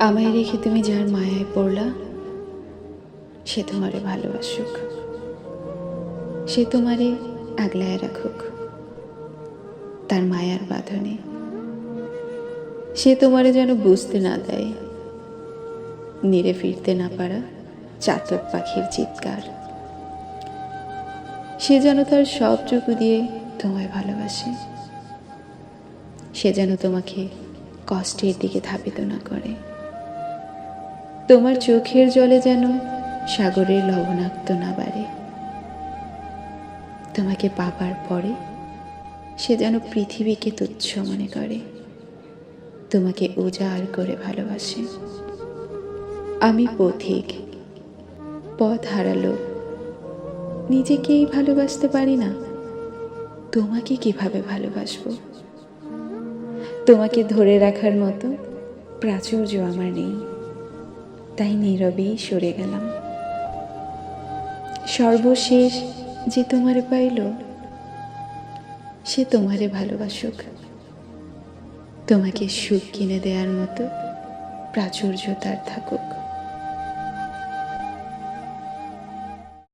আমায় রেখে তুমি যার মায়ায় পড়লা, সে তোমারে ভালোবাসুক। সে তোমারে আগলায় রাখুক। তার মায়ার বাঁধনে। সে তোমারে যেন বুঝতে না দেয় নিরে ফিরতে না পারা চাতক পাখির চিৎকার। সে যেন তার সবটুকু দিয়ে তোমায় ভালোবাসে। সে যেন তোমাকে কষ্টের দিকে ধাবিত না করে। তোমার চোখের জলে যেন সাগরের লবণাক্ত না বাড়ে। তোমাকে পাবার পরে সে যেন পৃথিবীকে তুচ্ছ মনে করে। তোমাকে উজাড় করে ভালোবাসে। আমি পথিক, পথ হারালো। নিজেকেই ভালোবাসতে পারি না। তোমাকে কীভাবে ভালোবাসবো? তোমাকে ধরে রাখার মতো প্রাচুর্য আমার নেই। তাই নীরবেই সরে গেলাম। সর্বশেষ যে তোমারে পাইল, সে তোমারে ভালোবাসুক। তোমাকে সুখ কিনে দেওয়ার মতো প্রাচুর্য তার থাকুক।